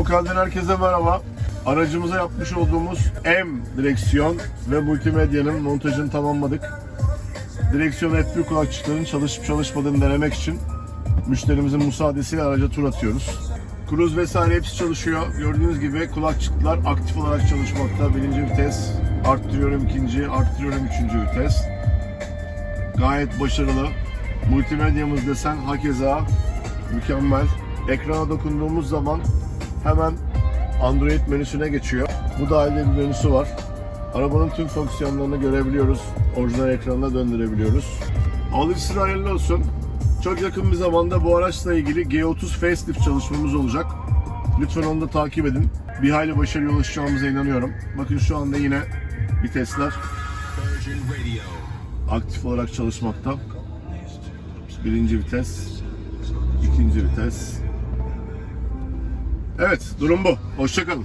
Pamukkale'den herkese merhaba. Aracımıza yapmış olduğumuz M direksiyon ve multimedyanın montajını tamamladık. Direksiyon F1 kulakçıkların çalışıp çalışmadığını denemek için müşterimizin müsaadesiyle araca tur atıyoruz. Cruise vesaire hepsi çalışıyor. Gördüğünüz gibi kulakçıklar aktif olarak çalışmakta. Birinci vites, arttırıyorum ikinci, arttırıyorum üçüncü vites. Gayet başarılı. Multimedyamız desen hakeza mükemmel. Ekrana dokunduğumuz zaman hemen Android menüsüne geçiyor. Bu da ayrı bir menüsü var. Arabanın tüm fonksiyonlarını görebiliyoruz. Orijinal ekranına döndürebiliyoruz. Alıcısına hayırlı olsun. Çok yakın bir zamanda bu araçla ilgili G30 facelift çalışmamız olacak. Lütfen onu da takip edin. Bir hayli başarıya ulaşacağımıza inanıyorum. Bakın şu anda yine vitesler aktif olarak çalışmakta. Birinci vites, ikinci vites. Evet, durum bu. Hoşçakalın.